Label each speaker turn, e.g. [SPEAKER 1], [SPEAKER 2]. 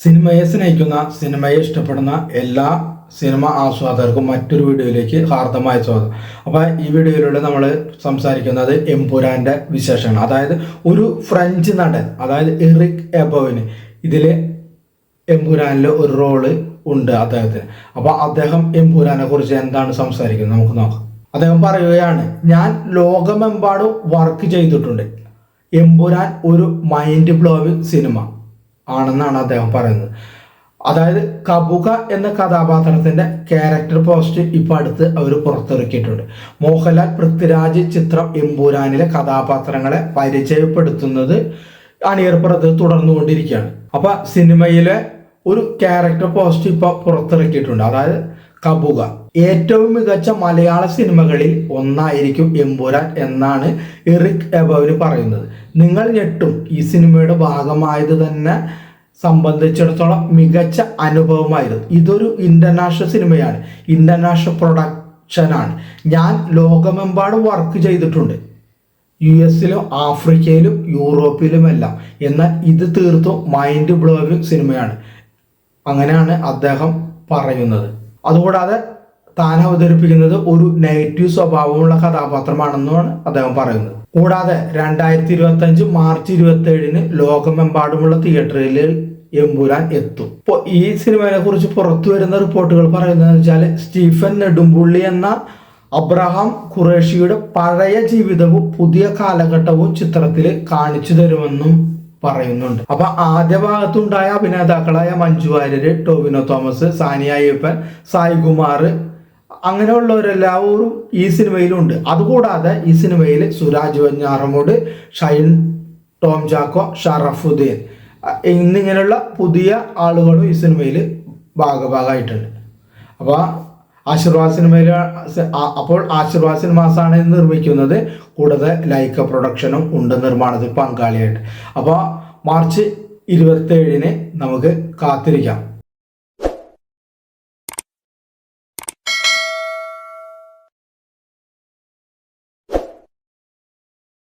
[SPEAKER 1] സിനിമയെ സ്നേഹിക്കുന്ന സിനിമയെ ഇഷ്ടപ്പെടുന്ന എല്ലാ സിനിമ ആസ്വാദകർക്കും മറ്റൊരു വീഡിയോയിലേക്ക് ഹാർദമായ സ്വാഗതം. അപ്പോൾ ഈ വീഡിയോയിലൂടെ നമ്മൾ സംസാരിക്കുന്നത് എംപുരാന്റെ വിശേഷങ്ങൾ അതായത് ഒരു ഫ്രഞ്ച് നടൻ അതായത് എറിക് എബോവിന് ഇതിൽ എംപുരാനിലെ ഒരു റോൾ ഉണ്ട് അദ്ദേഹത്തിന്. അപ്പോൾ അദ്ദേഹം എംപുരാനെ കുറിച്ച് എന്താണ് സംസാരിക്കുന്നത്? നമുക്ക് നോക്കാം. അദ്ദേഹം പറയുകയാണ് ഞാൻ ലോകമെമ്പാടും വർക്ക് ചെയ്തിട്ടുണ്ട്. എംപുരാൻ ഒരു മൈൻഡ് ബ്ലോവിങ് സിനിമ ആണെന്നാണ് അദ്ദേഹം പറയുന്നത്. അതായത് കബുക എന്ന കഥാപാത്രത്തിന്റെ ക്യാരക്ടർ പോസ്റ്റ് ഇപ്പൊ അടുത്ത് അവർ പുറത്തിറക്കിയിട്ടുണ്ട്. മോഹൻലാൽ പൃഥ്വിരാജ് ചിത്രം എമ്പൂരാനിലെ കഥാപാത്രങ്ങളെ പരിചയപ്പെടുത്തുന്നത് അണിയർപ്പുറത്ത് തുടർന്നുകൊണ്ടിരിക്കുകയാണ്. അപ്പൊ സിനിമയിലെ ഒരു ക്യാരക്ടർ പോസ്റ്റ് ഇപ്പൊ പുറത്തിറക്കിയിട്ടുണ്ട്. അതായത് കബുക. ഏറ്റവും മികച്ച മലയാള സിനിമകളിൽ ഒന്നായിരിക്കും എമ്പുരാൻ എന്നാണ് എറിക് എബവിന് പറയുന്നത്. നിങ്ങൾ ഞെട്ടും. ഈ സിനിമയുടെ ഭാഗമായത് തന്നെ സംബന്ധിച്ചിടത്തോളം മികച്ച അനുഭവമായിരുന്നു. ഇതൊരു ഇന്റർനാഷണൽ സിനിമയാണ്. ഇന്റർനാഷണൽ പ്രൊഡക്ഷനാണ് ഞാൻ ലോകമെമ്പാടും വർക്ക് ചെയ്തിട്ടുണ്ട്. യു എസിലും ആഫ്രിക്കയിലും യൂറോപ്പിലുമെല്ലാം. എന്നാൽ ഇത് തീർത്തും മൈൻഡ് ബ്ലോവിങ് സിനിമയാണ്. അങ്ങനെയാണ് അദ്ദേഹം പറയുന്നത്. അതുകൂടാതെ താൻ അവതരിപ്പിക്കുന്നത് ഒരു നെഗറ്റീവ് സ്വഭാവമുള്ള കഥാപാത്രമാണെന്നാണ് അദ്ദേഹം പറയുന്നത്. കൂടാതെ രണ്ടായിരത്തി ഇരുപത്തി അഞ്ച് മാർച്ച് ഇരുപത്തി ഏഴിന് ലോകമെമ്പാടുമുള്ള തിയേറ്ററിൽ എമ്പുരാൻ എത്തും. ഇപ്പോൾ ഈ സിനിമയെ കുറിച്ച് പുറത്തു വരുന്ന റിപ്പോർട്ടുകൾ പറയുന്നത് വെച്ചാൽ സ്റ്റീഫൻ നെടുമ്പുള്ളി എന്ന അബ്രഹാം ഖുറേഷിയുടെ പഴയ ജീവിതവും പുതിയ കാലഘട്ടവും ചിത്രത്തിൽ കാണിച്ചു തരുമെന്നും പറയുന്നുണ്ട്. അപ്പൊ ആദ്യ ഭാഗത്തുണ്ടായ അഭിനേതാക്കളായ മഞ്ജു വാര്യര് ടോവിനോ തോമസ് സാനിയ അയ്യപ്പൻ സായികുമാർ അങ്ങനെയുള്ളവരെല്ലാവരും ഈ സിനിമയിലുണ്ട്. അതുകൂടാതെ ഈ സിനിമയിൽ സുരാജ് വഞ്ഞാറമൂട് ഷൈൻ ടോം ജാക്കോ ഷറഫുദ്ദീൻ എന്നിങ്ങനെയുള്ള പുതിയ ആളുകളും ഈ സിനിമയിൽ ഭാഗഭാഗമായിട്ടുണ്ട്. അപ്പോൾ ആശീർവാദ് സിനിമയിൽ അപ്പോൾ ആശീർവാദ് സിനിമാസാണ് നിർമ്മിക്കുന്നത്. കൂടാതെ ലൈക്ക പ്രൊഡക്ഷനും ഉണ്ട് നിർമ്മാണത്തിൽ പങ്കാളിയായിട്ട്. അപ്പോൾ മാർച്ച് ഇരുപത്തേഴിന് നമുക്ക് കാത്തിരിക്കാം.